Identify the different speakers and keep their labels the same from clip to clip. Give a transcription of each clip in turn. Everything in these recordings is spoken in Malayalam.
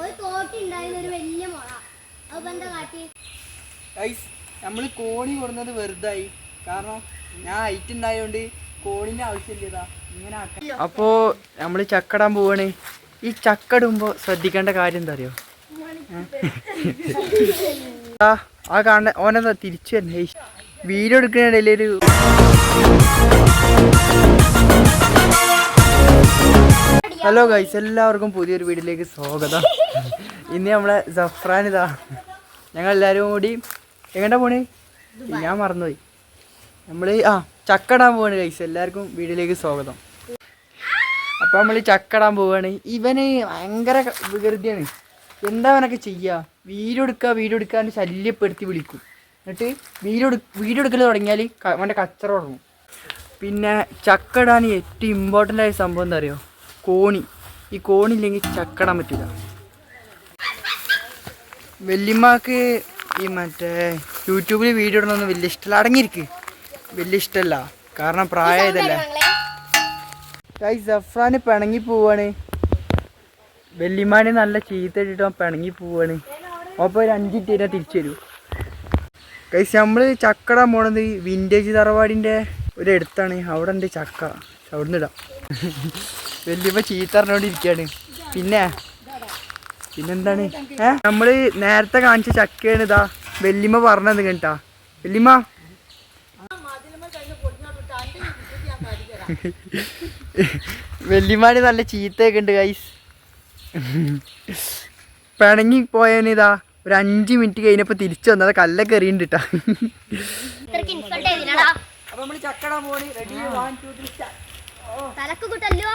Speaker 1: ഒരു തോട്ടുണ്ടായിരുന്ന ഒരു വലിയ മുള. അത് എന്താ കാട്ടി?
Speaker 2: ഗൈസ് നമ്മൾ കോണി കൊടുന്നത് വെറുതായി. കാരണം ഞാൻ ഹൈറ്റ് ഉണ്ടായതുകൊണ്ട് കോണിന്റെ ആവശ്യമില്ലതാ ഇങ്ങനെ അപ്പോ നമ്മൾ ചക്കടാൻ പോവാണ്. ഈ ചക്കടുമ്പോ ശ്രദ്ധിക്കേണ്ട കാര്യം എന്താ അറിയോ? ആ ആ കാണ ഓനെന്താ തിരിച്ചു തന്നെ വീഡിയോ എടുക്കുന്നതിടയിൽ ഒരു ഹലോ ഗൈസ് എല്ലാവർക്കും പുതിയൊരു വീട്ടിലേക്ക് സ്വാഗതം. ഇന്ന് നമ്മളെ സഫ്രാൻ ഇതാ. ഞങ്ങൾ എല്ലാവരും കൂടി എങ്ങോട്ടാ പോണേ? ഞാൻ മറന്നുപോയി. നമ്മൾ ആ ചക്കടാൻ പോവാണ് ഗൈസ് എല്ലാവർക്കും വീട്ടിലേക്ക് സ്വാഗതം. അപ്പോൾ നമ്മൾ ചക്കടാൻ പോവാണ്. ഇവന് ഭയങ്കര വികൃതിയാണ്. എന്താ അവനൊക്കെ ചെയ്യുക വീഡിയോ എടുക്കുക വീഡിയോ ശല്യപ്പെടുത്തി വിളിക്കും. എന്നിട്ട് വീഡിയോ വീടെടുക്കൽ വീഡിയോ എടുക്കൽ തുടങ്ങിയാൽ അവന്റെ കച്ചറ തുടങ്ങും. പിന്നെ ചക്കടാൻ ഏറ്റവും ഇമ്പോർട്ടന്റ് ആയ സംഭവം എന്താ അറിയോ? കോണി. ഈ കോണില്ലെങ്കിൽ ചക്കടാൻ പറ്റില്ല വല്യമ്മക്ക് ഈ മറ്റേ യൂട്യൂബിൽ വീഡിയോ ഇടണമെന്ന് വലിയ ഇഷ്ടമല്ല അടങ്ങിയിരിക്ക്. വലിയ ഇഷ്ടമല്ല കാരണം പ്രായം ഇതല്ലേ. ഗൈസ് സഫ്രാന് പിണങ്ങി പോവാണ്. വെല്ലിമാനെ നല്ല ചീത്ത ഇട്ടിട്ട് അവൻ പിണങ്ങി പോവാണ്. അപ്പോൾ ഒരു അഞ്ചിട്ട് തന്നെ തിരിച്ചു വരൂ. കൈസ് നമ്മൾ ചക്കടാൻ പോണത് വിന്റേജ് തറവാടിന്റെ ഒരു അടുത്താണ് അവിടെ ഉണ്ട് ചക്ക. അവിടെ നിന്ന് ഇടാം. വലിയപ്പ ചീത്ത അറിഞ്ഞോണ്ടിരിക്കുകയാണ് പിന്നെ? പിന്നെന്താണ്? ഏ? നമ്മൾ നേരത്തെ കാണിച്ച ചക്കയാണ് ഇതാ. വല്യമ്മ പറഞ്ഞത് കേട്ടാ. വല്യമ്മ? വല്യമ്മാന് നല്ല ചീത്തയൊക്കെ ഉണ്ട് ഗൈസ് പിണങ്ങി പോയവനിതാ ഒരു അഞ്ച് മിനിറ്റ് കഴിഞ്ഞപ്പോ തിരിച്ചു വന്നത് കല്ലൊക്കെ എറിയുണ്ട് പോണി റെഡി
Speaker 1: തലക്ക് കിട്ടല്ലോ.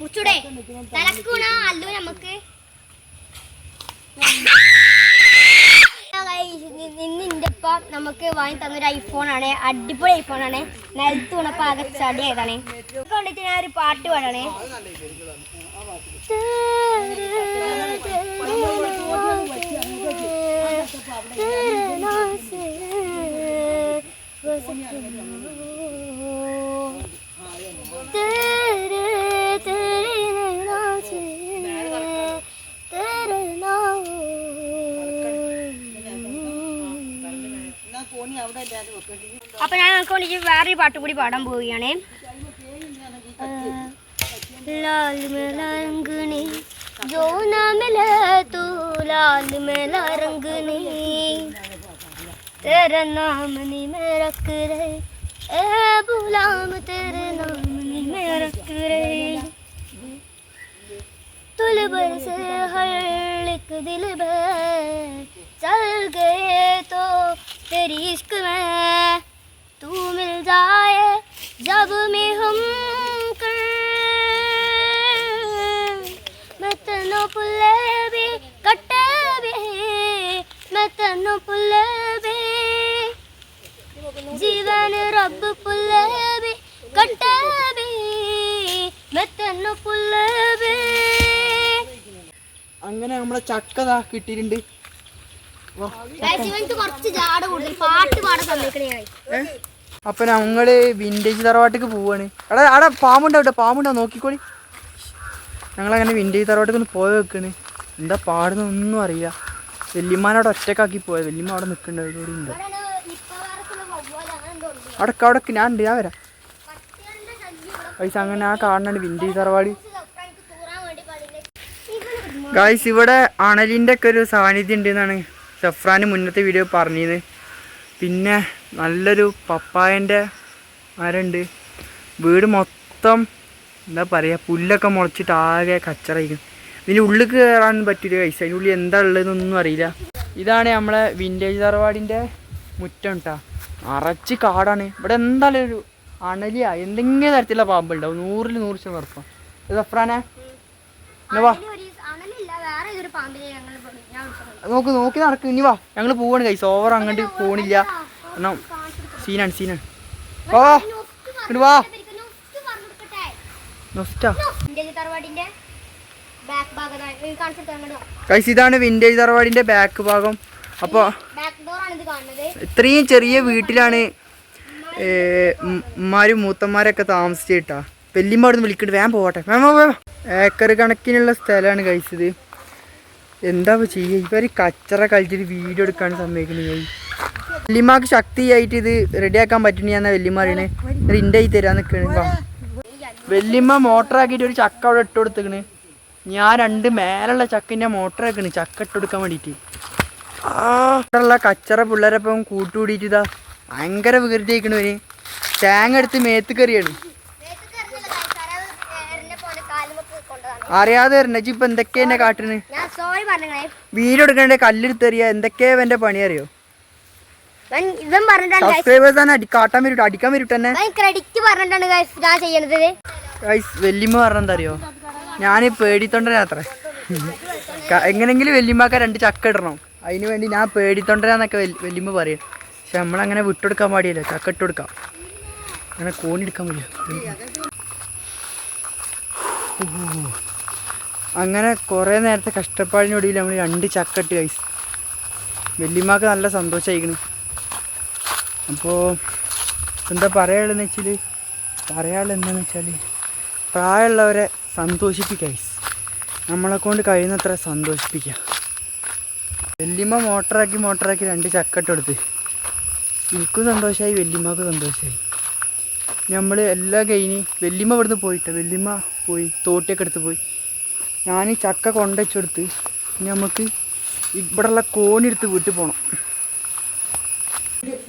Speaker 1: മുച്ചൂടെ തലക്കൂണ അല്ലു നമുക്ക് നിന്നിന്റെ ഇപ്പ നമുക്ക് വാങ്ങി തന്നൊരു ഐഫോൺ ആണ്. അടിപൊളി ഐഫോൺ ആണ്. നിലത്ത് വീണപ്പോ ആകെ ചടിയായതാണ് കണ്ടിട്ട് ഞാൻ ഒരു പാട്ട് പാടാണേ. അപ്പൊ ഞാൻ നിങ്ങൾക്ക് വേണ്ടി വേറൊരു പാട്ട് കൂടി പാടാൻ പോവുകയാണ് लाल मेला रंगनी जो ना मिले तू लाल मेला रंगनी तेरा नाम नहीं मैं रख रहे ए गुलाम तेरे नाम नहीं मैं रख रहे तुल से हर एक दिल भर चल गए तो तेरी इश्क में तू मिल जाए जब में हम कर मैं तनो पुले भी कटे भी मैं तनो पुले भी
Speaker 2: കിട്ടിയിട്ടുണ്ട്. വാ.
Speaker 1: ഇവൻക്ക് കുറച്ച് ജാട കൂടുതൽ. പാട്ട് പാടാൻ സമ്മതിക്കണേ
Speaker 2: കിട്ടിയിട്ടുണ്ട് അപ്പൊ ഞങ്ങൾ വിന്റേജ് തറവാട്ടിക്ക് പോവാണ്. എടാ അവിടെ പാമ്പുണ്ടാവട്ടെ പാമ്പുണ്ടാ നോക്കിക്കോളി. ഞങ്ങളങ്ങനെ വിന്റേജ് തറവാട്ടിക്ക് ഒന്ന് പോയി വെക്കണ് എന്താ പാടുന്ന ഒന്നും അറിയില്ല വല്യമ്മാനവിടെ ഒറ്റക്കാക്കി പോയത്. വല്യമ്മ അവിടെ നിൽക്കണ്ടാവും ഇവിടെ ഉണ്ട്. അവിടെ അവിടെ ഞാൻ ഉണ്ട് ഞാൻ വരാം. പൈസ അങ്ങനെ ആ കാണുന്നുണ്ട് വിൻഡി തറവാടി. ഗായ്സ് ഇവിടെ അണലിന്റെ ഒക്കെ ഒരു സാന്നിധ്യം ഉണ്ട് എന്നാണ് സഫ്രാൻ മുന്നത്തെ വീഡിയോ പറഞ്ഞത് പിന്നെ നല്ലൊരു പപ്പായന്റെ മരമുണ്ട് വീട് മൊത്തം എന്താ പറയുക പുല്ലൊക്കെ മുളച്ചിട്ട് ആകെ കച്ചറയിക്കും ഇതിന്റെ ഉള്ളിൽ കയറാൻ പറ്റില്ല കൈസ് അതിന്റെ ഉള്ളിൽ എന്താ ഉള്ളതെന്നൊന്നും അറിയില്ല. ഇതാണ് നമ്മളെ വിന്റേജ് തറവാടിന്റെ മുറ്റം കേട്ടോ നിറച്ച് കാടാണ്. ഇവിടെ എന്തായാലും ഒരു അണലിയാ. എന്തെങ്കിലും തരത്തിലുള്ള പാമ്പുണ്ടാവും. നൂറിൽ നൂറ് ശതമാനം ഉറപ്പാ സഫ്രാനെ വാ. നോക്ക് നോക്കി നടക്ക്. ഇനി വാ. ഞങ്ങൾ പോവാണ് കൈസ് ഓവർ അങ്ങോട്ട് പോണില്ല. എന്നാ സീനാണ് സീനാണ് ഇതാണ്
Speaker 1: വിന്റേജ് തറവാടിന്റെ ബാക്ക് ഭാഗം.
Speaker 2: അപ്പോൾ ഇത്രയും ചെറിയ വീട്ടിലാണ് ഉമ്മാരും മൂത്തന്മാരൊക്കെ താമസിച്ചിട്ടാ. വെല്ലിമ്മ വിളിക്കണ്ട്. വേം പോകട്ടെ വേഗം ഏക്കർ കണക്കിനുള്ള സ്ഥലമാണ് കഴിച്ചത് എന്താ ചെയ്യുക ഇവർ കച്ചറ കളിച്ചിട്ട് വീഡിയോ എടുക്കാൻ സമ്മതിക്കുന്നത് വെല്ലിമാക്ക് ശക്തിയായിട്ട് ഇത് റെഡിയാക്കാൻ പറ്റുന്ന വെല്ലിമ്മ അറിയണേ റിന്റെ ആയി തരാൻ നിൽക്കണ വെല്ലിമ്മ മോട്ടറാക്കിയിട്ട് ഒരു ചക്ക അവിടെ ഇട്ട് കൊടുത്തേക്കണ്. ഞാൻ രണ്ട് മേലുള്ള ചക്കിന്റെ മോട്ടർ ആക്കണ് ചക്ക ഇട്ട് കൊടുക്കാൻ വേണ്ടിയിട്ട്. ആ കച്ചറ പിള്ളേരപ്പം കൂട്ടുകൂടിയിട്ട് ഇതാ ഭയങ്കര വികൃതിയായിക്കണവര് തേങ്ങ എടുത്ത് മേത്ത് കറിയാണ് അറിയാതെ വരണ്ടി ഇപ്പൊ എന്തൊക്കെയാ എന്നെ കാട്ടണ്? എടുക്കണ്ടേ കല്ലെടുത്തെറിയ എന്തൊക്കെയാ എന്റെ പണി അറിയോ? സബ്സ്ക്രൈബേഴ്സ് തന്നെ അടി വരും അടിക്കാൻ വരും വെല്ലിമ്മ പറഞ്ഞെന്താ അറിയോ? ഞാൻ പേടിത്തൊണ്ടനാത്ര എങ്ങനെങ്കിലും വെല്ലിമ്മാക്ക രണ്ട് ചക്ക ഇടണം. അതിന് വേണ്ടി ഞാൻ പേടിത്തൊണ്ടരാന്നൊക്കെ വെല്ലിമ്മ പറയും. പക്ഷെ നമ്മളങ്ങനെ വിട്ടെടുക്കാൻ പാടിയില്ല ചക്ക ഇട്ട് കൊടുക്കാം അങ്ങനെ കോണിയെടുക്കാൻ പറ്റില്ല. അങ്ങനെ കുറേ നേരത്തെ കഷ്ടപ്പാടിനൊടിയിൽ നമ്മൾ രണ്ട് ചക്കട്ട് കൈസ് വെല്ലിമാക്ക് നല്ല സന്തോഷമായിക്കണ് അപ്പോൾ എന്താ പറയാനുള്ളതെന്ന് വെച്ചാൽ പറയാനുള്ളത് എന്താണെന്ന് വെച്ചാൽ പ്രായമുള്ളവരെ സന്തോഷിപ്പിക്കുക. നമ്മളെ കൊണ്ട് കഴിയുന്നത്ര സന്തോഷിപ്പിക്കുക വെല്ലിമ്മ മോട്ടറാക്കി മോട്ടറാക്കി രണ്ട് ചക്കട്ട് എടുത്ത് എനിക്കും സന്തോഷമായി വെല്ലിമ്മക്കും സന്തോഷമായി നമ്മൾ എല്ലാം കഴിഞ്ഞ് വെല്ലിമ്മ ഇവിടുന്ന് പോയിട്ട്? വെല്ലിമ്മ പോയി തോട്ടിയൊക്കെ എടുത്ത് പോയി. ഞാൻ ചക്ക കൊണ്ടുവച്ചെടുത്ത് ഇനി നമുക്ക് ഇവിടെയുള്ള കോണി എടുത്ത് വീട്ടിൽ പോകണം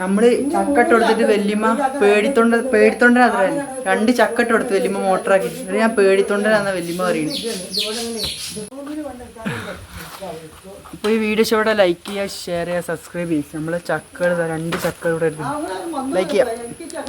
Speaker 2: നമ്മൾ ചക്കട്ട് കൊടുത്തിട്ട് വെല്ലിമ്മ പേടിത്തൊണ്ട പേടിത്തൊണ്ടനാത്ര രണ്ട് ചക്കട്ട് കൊടുത്ത് വെല്ലിമ്മ മോട്ടറാക്കി. ഞാൻ പേടിത്തൊണ്ടനാന്ന വെല്ലിമ്മ പറയുന്നത്. അപ്പോൾ ഈ വീഡിയോ ഷോടെ ലൈക്ക് ചെയ്യുക ഷെയർ ചെയ്യുക സബ്സ്ക്രൈബ് ചെയ്യുക. നമ്മൾ ചക്കകൾ രണ്ട് ചക്കകൾ ഇവിടെ ലൈക്ക് ചെയ്യുക